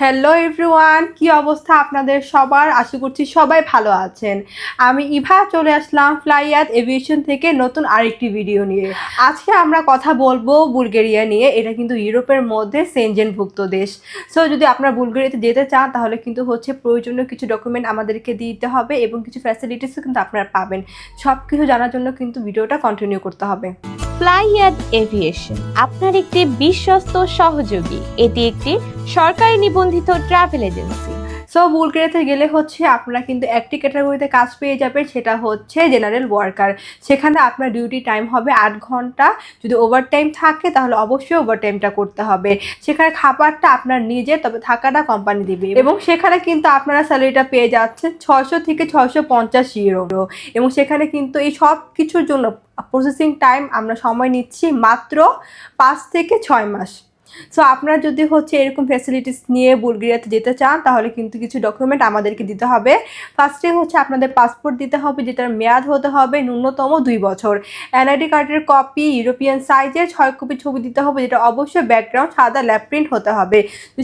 Hello everyone কি অবস্থা আপনাদের সবার? আশা করছি সবাই ভালো আছেন। আমি ইভা, চলে আসলাম ফ্লাইয়াত এভিয়েশন থেকে নতুন আরেকটি ভিডিও নিয়ে। আজকে আমরা কথা বলব বুলগেরিয়া নিয়ে। এটা কিন্তু ইউরোপের মধ্যে সেনজেনভুক্ত দেশ। সো যদি আপনারা বুলগেরিয়াতে যেতে চান, তাহলে কিন্তু হচ্ছে প্রয়োজনীয় কিছু ডকুমেন্ট আমাদেরকে দিতে হবে এবং কিছু ফ্যাসিলিটিসও কিন্তু আপনারা পাবেন। সব কিছু জানার জন্য কিন্তু ভিডিওটা কন্টিনিউ করতে হবে। ফ্লাইয়াদ এভিয়েশন আপনার একটি বিশ্বস্ত সহযোগী। এটি একটি সরকারি নিবন্ধিত ট্রাভেল এজেন্সি সো বুলগেরিয়াতে গেলে হচ্ছে আপনারা কিন্তু একটি ক্যাটাগরিতে কাজ পেয়ে যাবেন, সেটা হচ্ছে জেনারেল ওয়ার্কার সেখানে আপনার ডিউটি টাইম হবে আট ঘণ্টা। যদি ওভার টাইম থাকে, তাহলে অবশ্যই ওভার টাইমটা করতে হবে। সেখানে খাবারটা আপনার নিজে, তবে থাকাটা কোম্পানি দিবে। এবং সেখানে কিন্তু আপনারা স্যালারিটা পেয়ে যাচ্ছেন ছশো থেকে ছশো পঞ্চাশ ইউরো এবং সেখানে কিন্তু এই সব কিছুর জন্য প্রসেসিং টাইম আমরা সময় নিচ্ছি মাত্র পাঁচ থেকে ছয় মাস। সো আপনারা যদি হচ্ছে এরকম ফ্যাসিলিটিস নিয়ে বুলগেরিয়াতে যেতে চান, তাহলে কিন্তু কিছু ডকুমেন্ট আমাদেরকে দিতে হবে। ফার্স্টে হচ্ছে আপনাদের পাসপোর্ট দিতে হবে, যেটার মেয়াদ হতে হবে ন্যূনতম দুই বছর। এনআইডি কার্ডের কপি ইউরোপিয়ান সাইজের ছয় কপি ছবি দিতে হবে, যেটা অবশ্যই ব্যাকগ্রাউন্ড সাদা ল্যাপ প্রিন্ট হতে হবে।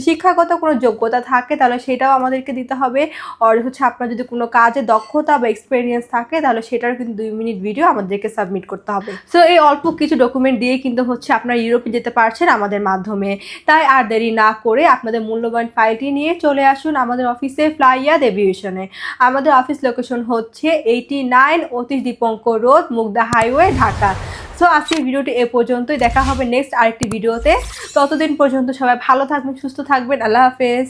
শিক্ষাগত কোনো যোগ্যতা থাকে, তাহলে সেটাও আমাদেরকে দিতে হবে। আর হচ্ছে আপনার যদি কোনো কাজে দক্ষতা বা এক্সপিরিয়েন্স থাকে, তাহলে সেটার কিন্তু দুই মিনিট ভিডিও আমাদেরকে সাবমিট করতে হবে। সো এই অল্প কিছু ডকুমেন্ট দিয়ে কিন্তু হচ্ছে আপনারা ইউরোপে যেতে পারছেন আমাদের মাধ্যমে। তাই আর দেরি না করে আপনাদের মূল্যবান ফাইলটি নিয়ে চলে আসুন আমাদের অফিসে ফ্লাইয়াদ এভিয়েশনে আমাদের অফিস লোকেশন হচ্ছে eighty nine Atish Dipankar road, Mugda highway, Dhaka. So আজকের ভিডিওটি এ পর্যন্তই। দেখা হবে নেক্সট আরেকটি ভিডিওতে। ততদিন পর্যন্ত সবাই ভালো থাকবেন, সুস্থ থাকবেন। আল্লাহ হাফেজ।